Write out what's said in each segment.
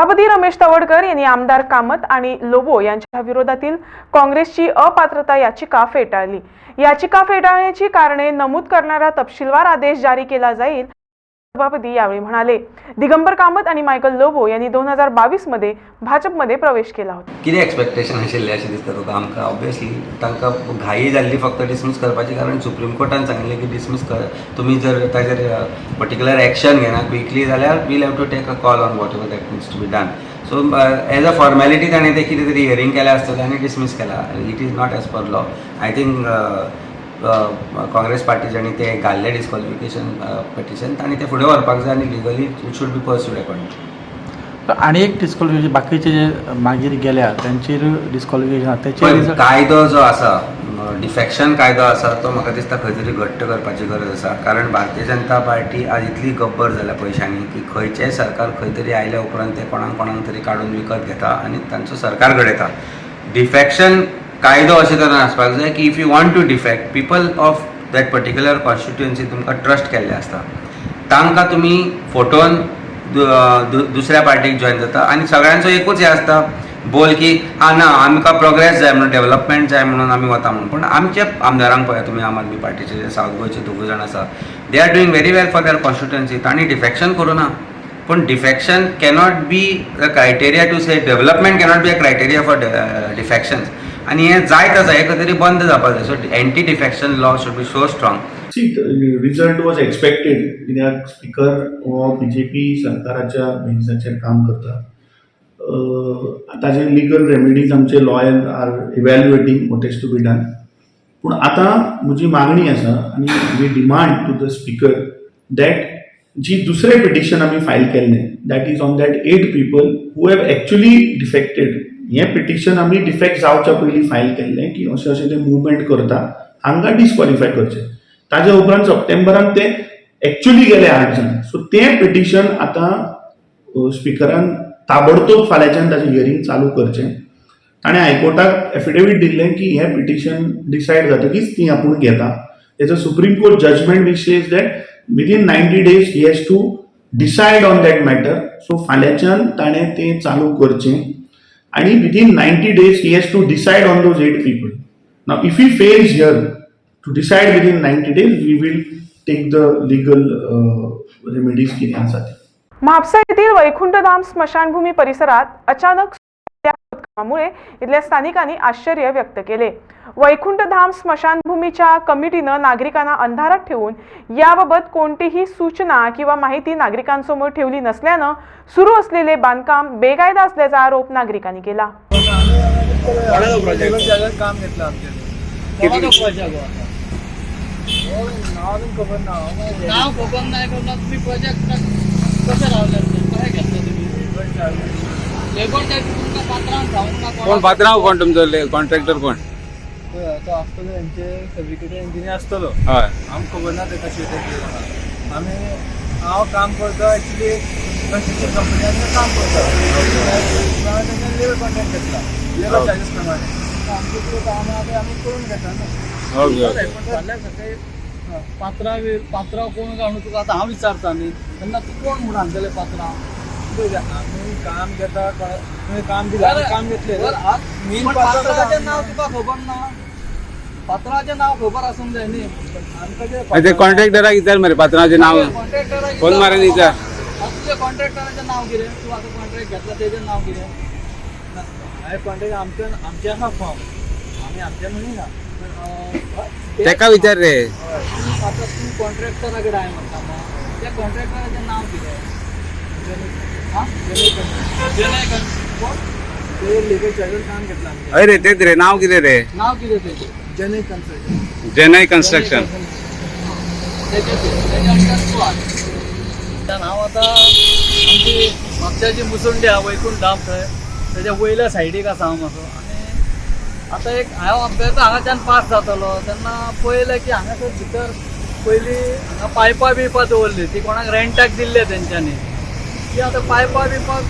सभापती रमेश तवडकर यांनी आमदार कामत आणि लोबो यांच्या विरोधातील काँग्रेसची अपात्रता याचिका फेटाळली. याचिका फेटाळण्याची कारणे नमूद करणारा तपशीलवार आदेश जारी केला जाईल सभापती यावेळी म्हणाले दिगंबर कामत आणि मायकल लोबो यांनी दोन हजार बावीसमध्ये भाजपमध्ये प्रवेश केला होता. कितें एक्सपेक्टेशन आशिल्लें अशें दिसता तुका आमकां? ऑब्वियसली तांकां घाई जाल्ली फक्त डिसमीस करपाची कारण सुप्रीम कोर्टान सांगिल्लें की डिसमीस कर. तुमी जर ताजेर पर्टिक्युलर एक्शन घेना क्विकली जाल्यार will have to take a call on whatever that means to be done so as a formality ताणें तें कितें तरी हियरींग केलें आसतलें आनी डिसमीस केला it is not as per law I think Congress पार्टीच्यांनी तें घाल्लें डिस्कॉलिफिकेशन पिटिशन तांणी तें फुडें व्हरपाक जाय आनी legally it should be pursued according आणि एक डिस्कॉलिफिकेशन बाकीचे जे मागीर गेल्या त्यांचेर डिस्कॉलिफिकेशन कायदो जो आसा डिफेक्शन कायदो आसा तो म्हाका दिसता खंय तरी घट्ट करपाची गरज आसा. कारण भारतीय जनता पार्टी आज इतली गब्बर जाल्या पयशांनी की खंयचेंय सरकार खंय तरी आयल्या उपरांत ते कोणाक कोणाक तरी काडून विकत घेता आनी तांचो सरकार घडयता. डिफेक्शन कायदो अशे तरेन आसपाक जाय की if you want to defect people of that particular constituency तुमकां ट्रस्ट केल्ले आसता. तांकां तुमी फोटोन दुसऱ्या पार्टीक जॉयन जाता आनी सगळ्यांचो एकूच हे आसता बोल की हा ना आमकां प्रोग्रेस जाय म्हणून डेव्हलपमेंट जाय म्हणून आमी वता म्हणून. पूण आमच्या आमदारांक पळया तुमी आम आदमी पार्टीचे जे सावथ गोंयचे दोगूय जाण आसा they are doing very well for their constituency तांणी डिफेक्शन करुना ना. पूण defection cannot be a criteria to say development cannot be a criteria for defections आनी हें जायतच आहे हें तरी बंद जावपाक जाय so anti defection law should be so strong see result was expected कित्याक स्पीकर हो बी जे पी सरकाराच्या बेसिसाचेर काम करता अह, ताचे लिगल रेमेडीज आमचे lawyer are evaluating what is to be done पूण आतां म्हजी मागणी आसा आनी we demand to the speaker that जी दुसरें पिटिशन आमी फायल केल्लें that is on that eight people who have actually defected हें पिटिशन आमी डिफेक्ट जावच्या पयलीं फायल केल्लें की अशें अशें ते मुवमेंट करता हांकां डिस्क्वॉलिफाय करचें. ताज्या उपरांत सप्टेंबरान ते एक्चुली गेले आठ जाण. सो तें पिटिशन आतां स्पिकरान ताबडतोब फाल्यांच्यान ताचें हियरींग चालू करचें. ताणें हायकोर्टाक एफिडेवीट दिल्लें की हें पिटिशन डिसायड जातकीच ती आपूण घेता. तेजो Supreme Court judgment which is that within ninety days he has to decide on that matter so फाल्यांच्यान ताणें तें चालू करचें. आनी within ninety days he has to decide on those eight people now if you fails here to decide within ninety days we will take the legal remedies कितें आसा ती म्हापसा येथील वैकुंठधाम स्मशानभूमी परिसरात अचानक खोदकामामुळे इथल्या स्थानिकांनी आश्चर्य व्यक्त केले. वैकुंठधाम स्मशानभूमीच्या कमिटीनं नागरिकांना अंधारात ठेवून याबाबत कोणतीही सूचना किंवा माहिती नागरिकांसमोर ठेवली नसल्यानं सुरू असलेले बांधकाम बेकायदा असल्याचा आरोप नागरिकांनी केला. काम घेतलं आमच्या नाही कोण पात्रांव कोण तुमचो? कॉन्ट्रॅक्टर कोण? तो आसतलो यांचे फॅब्रिकेटर इंजिनियर आसतलो हय. आमकां खबर ना ते कशें ते आमी हांव काम करता एक्चुली कन्स्ट्रक्शन कंपनीन काम करता. तेंच्यान लेबर कॉन्ट्रॅक्ट घेतला. लेबर चार्जीस प्रमाणे. आमचे कितें काम ते आमी करून घेता ना. ओके फाल्यां सकाळी पात्रां पात्रां कोण काय म्हणून तुका आतां हांव विचारता न्ही तेन्ना तूं कोण म्हणून हाडटले काम घेता तुवें काम दिलें काम घेतलें मेन पात्राचें नाव तुका खबर ना? पात्राचें नाव खबर आसूंक जाय न्ही आमकां ते कॉन्ट्रॅक्टराक विचार मरे पात्रांवचे नाव कॉन्ट्रॅक्टराक फोन मारून विचार कॉन्ट्रॅक्टराचें नाव कितें तूं आतां कॉन्ट्रॅक्ट घेतला तेजें नाव कितें हांवें कॉन्ट्रॅक्ट आमचे आमचे आहा फॉर्म आमी आमचे म्हणिना तेका विचार रे. आतां तूं कॉन्ट्रॅक्टरा कडेन हांवें म्हणटा त्या कॉन्ट्रॅक्टराचें नाव कितें आं? जनय कन- कोण? ते रे तेच रे? नाव कितें रे नाव कितें जनय कन्स्ट्रक्शन जनय कन्स्ट्रक्शन हांव आतां आमची म्हापशाची मुसुंडी आहा वैकुंठ धाम थंय तेज्या वयल्या सायडीक आसा हांव मातसो आनी आतां एक हांव अभ्यासा हांगाच्यान पास जातलो. तेन्ना पळयलें की हांगासर भितर पयलीं हांगा पायपां बियपां दवरली ती कोणाक रेंटाक दिल्ले तेंच्यांनी ती आतां पायपां बिपा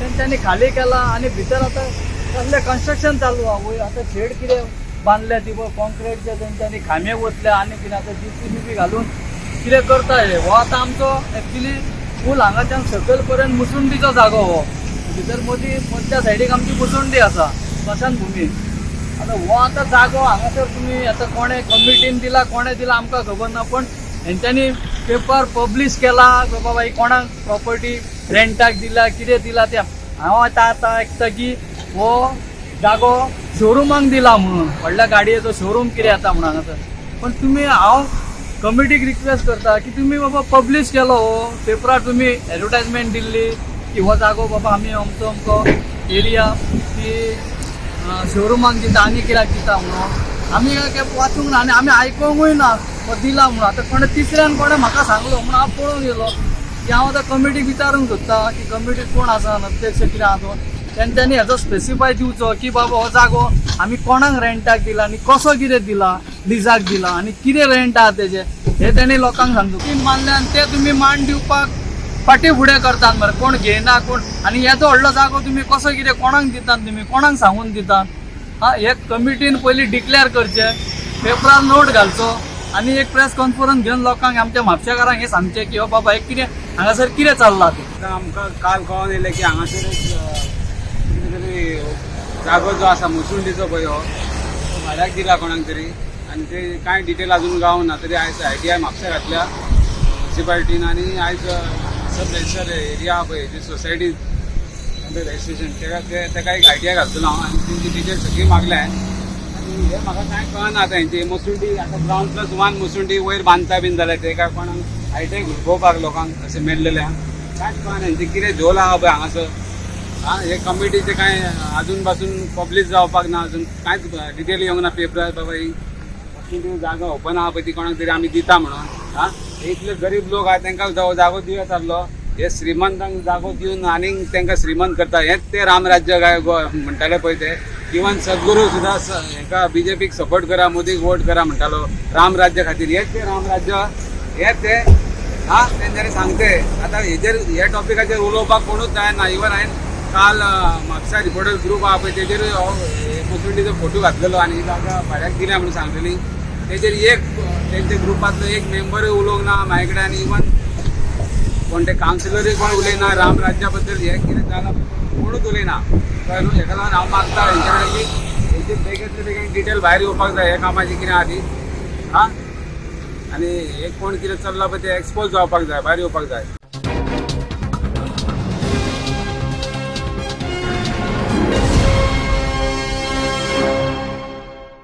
तेंच्यांनी खाली केला आनी भितर आतां कसलें कन्स्ट्रक्शन चालू आहा. आता आतां शेड कितें बांदल्या ती कॉन्क्रीटच्या त्यांच्यानी तेंच्यांनी खांबे वतले आनी कितें आतां जी सी घालून कितें करता हे हो आतां आमचो एक्चुली फूल हांगाच्यान सकयल पर्यंत मुसुंडीचो जागो हो भितर मदीं मदल्या सायडीक आमची मुसुंडी आसा स्मशान भुमी आता हो आतां जागो हांगासर तुमी आतां कोणे कमिटीन दिला कोणे दिला आमकां खबर ना पण यांच्यानी पेपर पब्लीश केला बाबा ही कोणाक प्रॉपर्टी रेंटाक दिला कितें दिला? ते हांव आतां आतां आयकता की हो जागो शोरुमांक दिला म्हणून. व्हडल्या गाडयेचो शोरूम कितें येता म्हणून हांगासर पण तुमी हांव कमिटीक रिक्वेस्ट करता की तुम्ही बाबा पब्लीश केलो हो. पेपरार तुम्ही एडवर्टायजमेंट दिल्ली की हो जागो बाबा आमी अमको अमको एरिया की शोरुमाक दिता आनी कित्याक दिता म्हणून. आमी वाचूंक ना आनी आमी आयकोंकूय ना दिला म्हणून. आतां कोणे तिसऱ्यान कोणे म्हाका सांगलो म्हणून हांव पळोवन गेलो. की हांव आतां कमिटीक विचारूंक सोदतां की कमिटी कोण आसा अध्यक्ष कितें आसा तो तेंच्यांनी हेजो स्पेसिफाय दिवचो की बाबा हो जागो आमी कोणाक रेंटाक दिला आनी कसो कितें दिला लिजाक दिला आनी कितें रेंट आहा तेजे हे तेणी लोकांक सांगतो. की मानल्यान ते तुमी मान दिवपाक फाटी फुडें करतात मरे. कोण घेयना कोण आनी येदो व्हडलो जागो तुमी कसो कितें कोणाक दितात तुमी कोणाक सांगून दितात. हा हे कमिटीन पयलीं डिक्लेअर करचे. पेपरार नोट घालचो. आनी एक प्रेस कॉन्फरन्स घेवन लोकांक आमच्या म्हापशेकारांक हे सांगचे की हो बाबा एक कितें हांगासर कितें चल्लां तें? आमकां काल कळोन येयलें की हांगासर एक कितें तरी जागो जो आसा मुसुंडीचो पळय हो भाड्याक दिला कोणाक तरी. आनी ते कांय डिटेल अजून गावना ना तरी आयज आय टी आय म्हापशा घातल्या म्युन्सिपाल्टीन आनी आयज सब एरिया आहा पळय जी सोसायटी रेजिस्ट्रेशन तेका ते- तेका एक आय टी आय घालतलो हांव. आनी तेंची डिटेल सगळी मागल्या. म्हाका कांय कळना आतां हेंची मुसुंडी आतां ग्रावंड प्लस वन मुसुंडी वयर बांदता बीन जाल्यार ते काय कोणाक हायटेक टी लोकांक अशें मेळलेले कांयच कळना हेंचें कितें झोल आहा पळय हांगासर? आं हे कमिटीचे काय अजून पासून पब्लीश जावपाक ना अजून कांयच डिटेल येवंक ना पेपरार बाबा ही मुसुंडी जागा ओपन आहा पळय ती कोणाक तरी आमी दिता म्हणून. आं इतले गरीब लोक आहा तांकां जागो जागो दिवं येतालो हे श्रीमंतांक जागो दिवन आनीक तांकां श्रीमंत करता. हेंच ते रामराज्य काय गो म्हणटाले पळय ते. इवन सद्गुरू सुद्दां हेका बी जे बीजेपीक सपोर्ट करा मोदीक वोट करा म्हणटालो. रामराज्य खातीर. हेच ते रामराज्य हे ते हा तेंच्यांनी सांगते आतां हेजेर हे टॉपिकाचेर उलोवपाक कोणूच जायना इवन हांवें काल म्हापसा रिपोर्टर ग्रुप आहा पळय तेजेर हो, फोटो घातलेलो आनी ताका जागा भाड्याक दिल्या म्हणून सांगलेली. तेजेर एक तेंच्या ग्रुपांतलो एक मेंबरूय उलोवंक ना म्हाजे कडेन आनी इवन कोणते ते कोण उलयना राम राज्या बद्दल हे कितें जालां कोणूच उलयना कळ्ळें न्हू हेका लागून हांव मागता हेंच्या कडेन की हेची बेगीन डिटेल भायर येवपाक जाय हे कामाची कितें आहा ती आं आनी हे कोण कितें चल्लां पळय ते एक्सपोज जावपाक जाय भायर येवपाक जाय